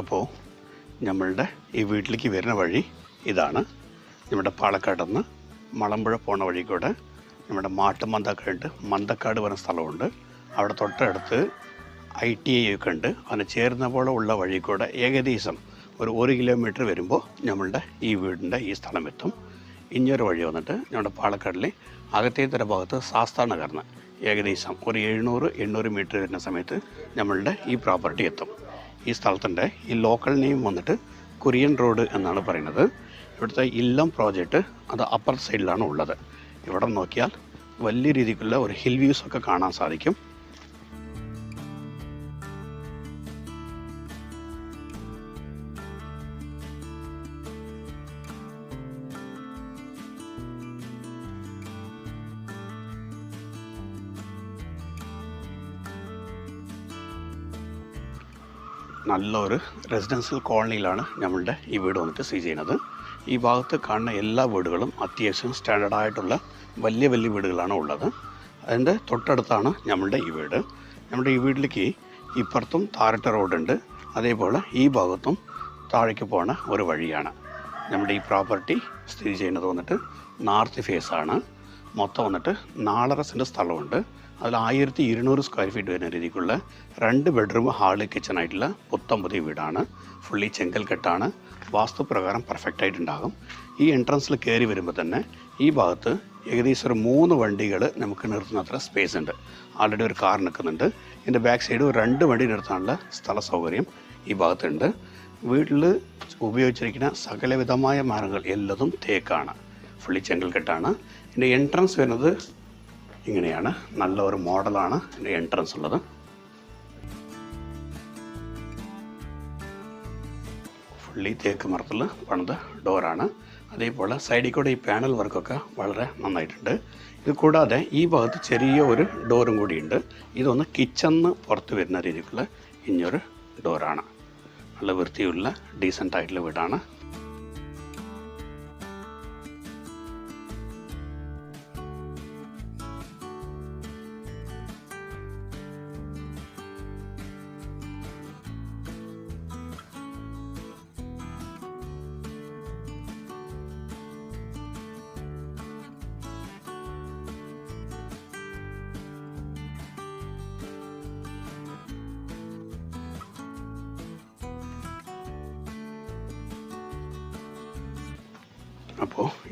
അപ്പോൾ നമ്മളുടെ ഈ വീട്ടിലേക്ക് വരുന്ന വഴി ഇതാണ്. നമ്മുടെ പാലക്കാട് നിന്ന് മലമ്പുഴ പോണ വഴി കൂടെ നമ്മുടെ മാട്ടുമന്ത കഴിഞ്ഞിട്ട് മന്തക്കാട് പറഞ്ഞ സ്ഥലമുണ്ട്. അവിടെ തൊട്ടടുത്ത് ഐ ടി ഐ ഒക്കെ ഉണ്ട്. അതിന് ചേർന്ന പോലെ ഉള്ള വഴി കൂടെ ഏകദേശം ഒരു ഒരു കിലോമീറ്റർ വരുമ്പോൾ നമ്മളുടെ ഈ വീടിന്റെ ഈ സ്ഥലം എത്തും ഇഞ്ഞൊരു വഴി വന്നിട്ട് നമ്മുടെ പാലക്കാടിലെ അകത്തേത്തര ഭാഗത്ത് സാസ്താ നഗർന്ന് ഏകദേശം ഒരു എഴുന്നൂറ് എണ്ണൂറ് മീറ്റർ വരുന്ന സമയത്ത് നമ്മളുടെ ഈ പ്രോപ്പർട്ടി എത്തും. ഈ സ്ഥലത്തിന്റെ ഈ ലോക്കൽ നെയിം വന്നിട്ട് കുര്യൻ റോഡ് എന്നാണ് പറയുന്നത്. ഇവിടുത്തെ ഇല്ലം പ്രോജക്റ്റ് അത് അപ്പർ സൈഡിലാണ് ഉള്ളത്. ഇവിടെ നോക്കിയാൽ വലിയ രീതിക്കുള്ള ഒരു ഹിൽ വ്യൂസ് ഒക്കെ കാണാൻ സാധിക്കും. നല്ലൊരു റെസിഡൻഷ്യൽ കോളനിയിലാണ് നമ്മളുടെ ഈ വീട് വന്നിട്ട് സ്ഥിതി ചെയ്യുന്നത്. ഈ ഭാഗത്ത് കാണുന്ന എല്ലാ വീടുകളും അത്യാവശ്യം സ്റ്റാൻഡേർഡായിട്ടുള്ള വലിയ വലിയ വീടുകളാണ് ഉള്ളത്. അതിന്റെ തൊട്ടടുത്താണ് നമ്മളുടെ ഈ വീട്. നമ്മുടെ ഈ വീട്ടിലേക്ക് ഇപ്പുറത്തും താരട്ട റോഡുണ്ട്. അതേപോലെ ഈ ഭാഗത്തും താഴേക്ക് പോണ ഒരു വഴിയാണ് നമ്മുടെ ഈ പ്രോപ്പർട്ടി സ്ഥിതി ചെയ്യുന്നത് വന്നിട്ട് നോർത്ത് ഫേസ് ആണ്. മൊത്തം വന്നിട്ട് നാലര സെന്റ് സ്ഥലമുണ്ട്. അതിൽ ആയിരത്തി ഇരുന്നൂറ് സ്ക്വയർ ഫീറ്റ് വരുന്ന രീതിക്കുള്ള രണ്ട് ബെഡ്റൂം ഹാൾ കിച്ചൺ ആയിട്ടുള്ള പുത്തം പുതിയ വീടാണ്. ഫുള്ളി ചെങ്കൽ കെട്ടാണ് വാസ്തുപ്രകാരം പെർഫെക്റ്റ് ആയിട്ടുണ്ടാകും. ഈ എൻട്രൻസിൽ കയറി വരുമ്പോൾ തന്നെ ഈ ഭാഗത്ത് ഏകദേശം ഒരു മൂന്ന് വണ്ടികൾ നമുക്ക് നിർത്തുന്നത്ര സ്പേസ് ഉണ്ട്. ആൾറെഡി ഒരു കാർ നിൽക്കുന്നുണ്ട്. ഇതിന്റെ ബാക്ക് സൈഡ് ഒരു രണ്ട് വണ്ടി നിർത്താനുള്ള സ്ഥല സൗകര്യം ഈ ഭാഗത്തുണ്ട്. വീട്ടിൽ ഉപയോഗിച്ചിരിക്കുന്ന സകലവിധമായ മരങ്ങൾ എല്ലതും തേക്കാണ്. ഫുള്ളി ചെങ്കൽ കെട്ടാണ് ഇതിന്റെ എൻട്രൻസ് വരുന്നത് ഇങ്ങനെയാണ്. നല്ല ഒരു മോഡലാണ് എൻട്രൻസ് ഉള്ളത്. ഫുള്ളി തേക്ക് മരത്തിൽ പണിത ഡോറാണ്. അതേപോലെ സൈഡിൽ കൂടെ ഈ പാനൽ വർക്കൊക്കെ വളരെ നന്നായിട്ടുണ്ട്. ഇത് കൂടാതെ ഈ ഭാഗത്ത് ചെറിയ ഒരു ഡോറും കൂടിയുണ്ട്. ഇതൊന്ന് കിച്ചണിന്ന് പുറത്ത് വരുന്ന രീതിക്കുള്ള ഇനിയൊരു ഡോറാണ്. നല്ല വൃത്തിയുള്ള ഡീസന്റ് ആയിട്ടുള്ള വീടാണ്. അപ്പോൾ